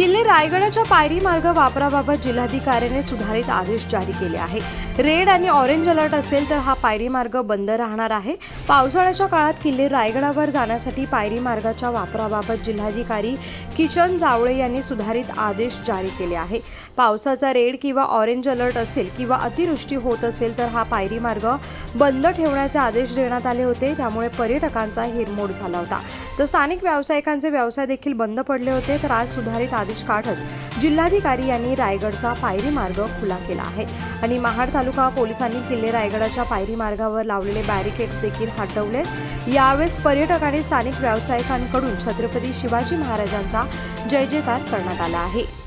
किल्ले रायगडाच्या पायरी मार्ग वापराबाबत जिल्हाधिकाऱ्याने सुधारित आदेश जारी केले आहे रेड आणि ऑरेंज अलर्ट असेल तर हा पायरी मार्ग बंद राहणार आहे. पावसाळ्याच्या काळात किल्ले रायगडावर जाण्यासाठी पायरी मार्गाच्या वापराबाबत जिल्हाधिकारी किशन जावळे यांनी सुधारित आदेश जारी केले आहे. पावसाचा रेड किंवा ऑरेंज अलर्ट असेल किंवा अतिवृष्टी होत असेल तर हा पायरी मार्ग बंद ठेवण्याचे आदेश देण्यात आले होते. त्यामुळे पर्यटकांचा हिरमोड झाला होता. तर स्थानिक व्यावसायिकांचे व्यवसाय देखील बंद पडले होते तर आज सुधारित आदेश काढत जिल्हाधिकारी यांनी रायगडचा पायरी मार्ग खुला केला आहे. आणि महाड तालुका पोलिसांनी किल्ले रायगडाच्या पायरी मार्गावर लावलेले बॅरिकेड्स देखील हटवले यावेळेस पर्यटक आणि स्थानिक व्यावसायिकांकडून छत्रपती शिवाजी महाराजांचा जय जयकार करण्यात आला आहे.